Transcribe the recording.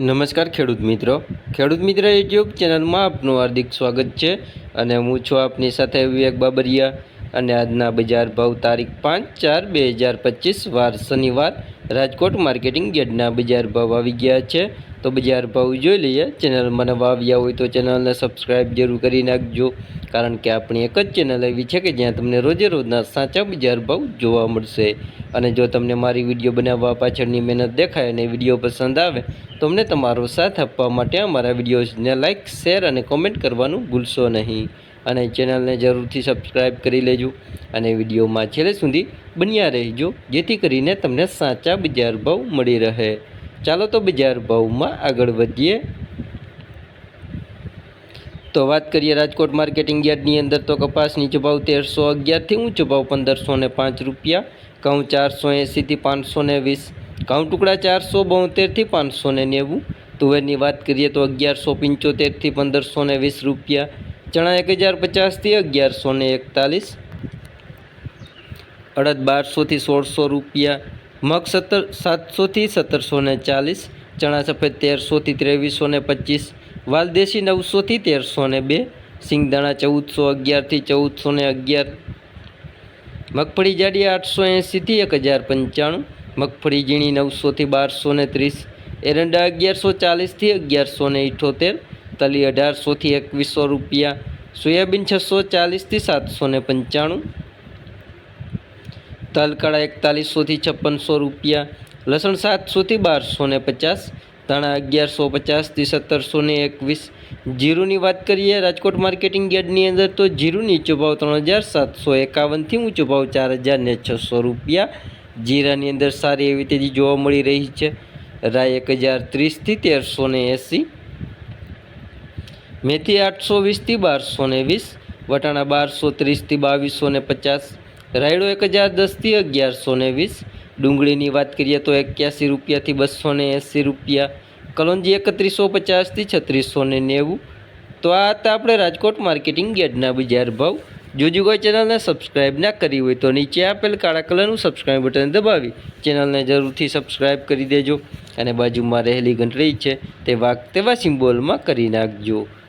નમસ્કાર ખેડૂત મિત્રો. ખેડૂત મિત્ર યુટ્યુબ ચેનલમાં આપનું હાર્દિક સ્વાગત છે અને હું છું આપની સાથે વિવેક બાબરિયા. અને આજના બજાર ભાવ તારીખ પાંચ ચાર બે હજાર પચીસ વાર શનિવાર રાજકોટ માર્કેટિંગ યાર્ડના બજાર ભાવ આવી ગયા છે. તો બજાર ભાવ જોઈ લઈએ. ચેનલમાં નવા આવ્યા હોય તો ચેનલને સબસ્ક્રાઈબ જરૂર કરી નાખજો. કારણ કે આપણી એક જ ચેનલ એવી છે કે જ્યાં તમને રોજે રોજના સાચા બજાર ભાવ જોવા મળશે. અને જો તમને મારી વીડિયો બનાવવા પાછળની મહેનત દેખાય અને વીડિયો પસંદ આવે તો અમને તમારો સાથ આપવા માટે અમારા વિડીયોઝને લાઇક, શેર અને કોમેન્ટ કરવાનું ભૂલશો નહીં. અને ચેનલને જરૂરથી સબસ્ક્રાઈબ કરી લેજો અને વિડીયોમાં છેલ્લે સુધી બન્યા રહેજો, જેથી કરીને તમને સાચા બજાર ભાવ મળી રહે. ચાલો તો બજાર ભાવમાં આગળ વધીએ. તો વાત કરીએ રાજકોટ માર્કેટિંગ યાર્ડની અંદર તો કપાસ નીચો ભાવ તેરસો અગિયારથી ઊંચો ભાવ પંદરસો ને પાંચ રૂપિયા, ઘઉં ચારસો એંસીથી પાંચસો ને વીસ, ઘઉં ટુકડા ચારસો બોતેરથી પાંચસો ને નેવું. તુવેરની વાત કરીએ તો અગિયારસો પંચોતેરથી પંદરસો ને વીસ રૂપિયા ચણા એક હજાર પચાસથી અગિયારસો ને એકતાલીસ. અડદ બારસોથી સોળસો રૂપિયા. મગ સત્તર સાતસોથી સત્તરસો ને ચાલીસ. ચણા સફેદ તેરસોથી ત્રેવીસો ને પચીસ. વાલદેશી નવસોથી તેરસો ને બે. સિંગદાણા ચૌદસો અગિયારથી ચૌદસો ને અગિયાર. મગફળી જાડી આઠસો એંસીથી એક હજાર પંચાણું. મગફળી ઝીણી નવસોથી બારસો ને ત્રીસ. એરંડા અગિયારસો ચાલીસથી અગિયારસો ને ઇઠોતેર. તલી અઢારસોથી એકવીસો રૂપિયા, સોયાબીન છસો ચાલીસથી સાતસો ને પંચાણું, તલકડા એકતાલીસોથી છપ્પનસો રૂપિયા, લસણ સાતસોથી બારસો ને પચાસ, ધાણા અગિયારસો પચાસથી સત્તરસો ને એકવીસ. જીરુની વાત કરીએ, રાજકોટ માર્કેટિંગ યાર્ડની અંદર તો જીરું નીચો ભાવ ત્રણ હજાર સાતસો એકાવનથી ઊંચો ભાવ ચાર હજાર ને છસો રૂપિયા. જીરાની અંદર સારી એવી તેજી જોવા મળી રહી છે. રાય એક હજાર ત્રીસથી તેરસો ને એંસી. મેથી આઠસો વીસથી બારસો ને વીસ, વટાણા બારસો ત્રીસથી બાવીસો ને પચાસ, રાયડો એક હજાર દસથી અગિયારસો ને વીસ, ડુંગળીની વાત કરીએ તો એક્યાસી રૂપિયાથી બસો ને એંસી રૂપિયા, કલોંજી એકત્રીસો પચાસથી છત્રીસો ને નેવું. તો આ હતા આપણે રાજકોટ માર્કેટિંગ ગેટના બજાર ભાવ. જો જો કોઈ ચેનલને સબસ્ક્રાઇબ ના કરી હોય તો નીચે આપેલ કાળા કલરનું સબસ્ક્રાઇબ બટન દબાવી, ચેનલને જરૂરથી સબસ્ક્રાઇબ કરી દેજો અને બાજુમાં રહેલી ઘંટડી છે તે વાગ તેવા સિમ્બોલમાં કરી નાખજો.